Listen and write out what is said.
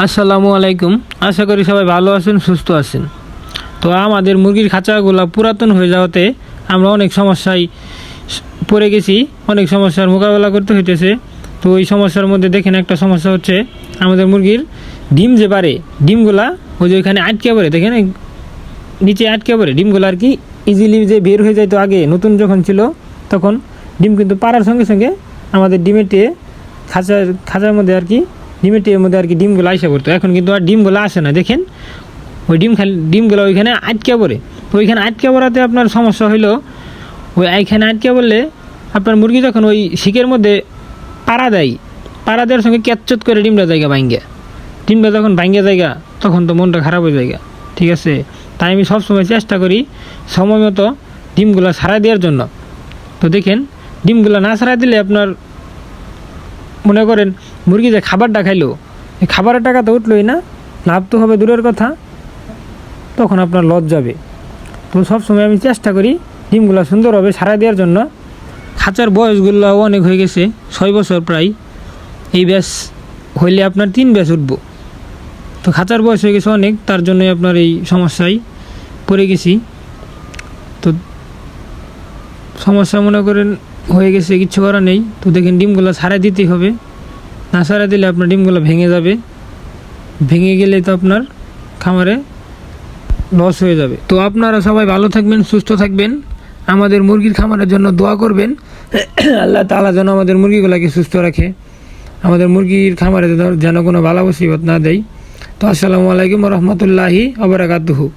আসসালামু আলাইকুম। আশা করি সবাই ভালো আছেন, সুস্থ আছেন। তো আমাদের মুরগির খাঁচাগুলো পুরাতন হয়ে যাওয়াতে আমরা অনেক সমস্যায় পড়ে গেছি, অনেক সমস্যার মোকাবেলা করতে হইতেছে। তো ওই সমস্যার মধ্যে দেখেন একটা সমস্যা হচ্ছে, আমাদের মুরগির ডিম যে পারে ডিমগুলা ওই যে ওইখানে আটকে পড়ে, দেখেন নিচে আটকে পড়ে, ডিমগুলো আর কি ইজিলি যে বের হয়ে যেত আগে, নতুন যখন ছিল, তখন ডিম কিন্তু পাড়ার সঙ্গে সঙ্গে আমাদের ডিমের খাঁচার খাঁচার মধ্যে আর কি ডিমের টিয়ের মধ্যে আর কি ডিমগুলো আইসা পড়তো। এখন কিন্তু আর ডিমগুলো আসে না, দেখেন। ওই ডিম খালি ডিমগুলো ওইখানে আটকে পড়ে। ওইখানে আটকে পড়াতে আপনার সমস্যা হইল, ওই এইখানে আটকে পড়লে আপনার মুরগি যখন ওই শিকের মধ্যে পাড়া দেয়, পাড়া দেওয়ার সঙ্গে ক্যাচচত করে ডিমটা জায়গা ভাঙ্গে। ডিমটা যখন ভাঙ্গে জায়গা, তখন তো মনটা খারাপ হয়ে যায় ঠিক আছে? তাই আমি সবসময় চেষ্টা করি সময় মতো ডিমগুলো সারা দেওয়ার জন্য। তো দেখেন, ডিমগুলো না সারা দিলে আপনার মনে করেন মুরগি যে খাবারটা খাইলো, এই খাবারের টাকা তো উঠলোই না, লাভ তো হবে দূরের কথা। তখন আপনার লজ যাবে। তো সবসময় আমি চেষ্টা করি ডিমগুলো সুন্দরভাবে সারা দেওয়ার জন্য। খাঁচার বয়সগুলো অনেক হয়ে গেছে, ছয় বছর প্রায়। এই ব্যাস, হইলে আপনার তিন ব্যাস উঠবো। তো খাঁচার বয়স হয়ে গেছে অনেক, তার জন্যই আপনার এই সমস্যায় পড়ে গেছি। তো সমস্যা মনে করেন, হয়ে গেছে, কিচ্ছু করা নেই। তো দেখেন ডিমগুলো সারা দিতেই হবে। না সারা দিলে আপনার ডিমগুলো ভেঙে যাবে। ভেঙে গেলে তো আপনার খামারে লস হয়ে যাবে। তো আপনারা সবাই ভালো থাকবেন, সুস্থ থাকবেন। আমাদের মুরগির খামারের জন্য দোয়া করবেন। আল্লাহ তালা যেন আমাদের মুরগিগুলোকে সুস্থ রাখে। আমাদের মুরগির খামারে যেন- কোনো বালা মুসিবত না দেয়। তো আসসালামু আলাইকুম রহমতুল্লাহি আবরাকাতুহু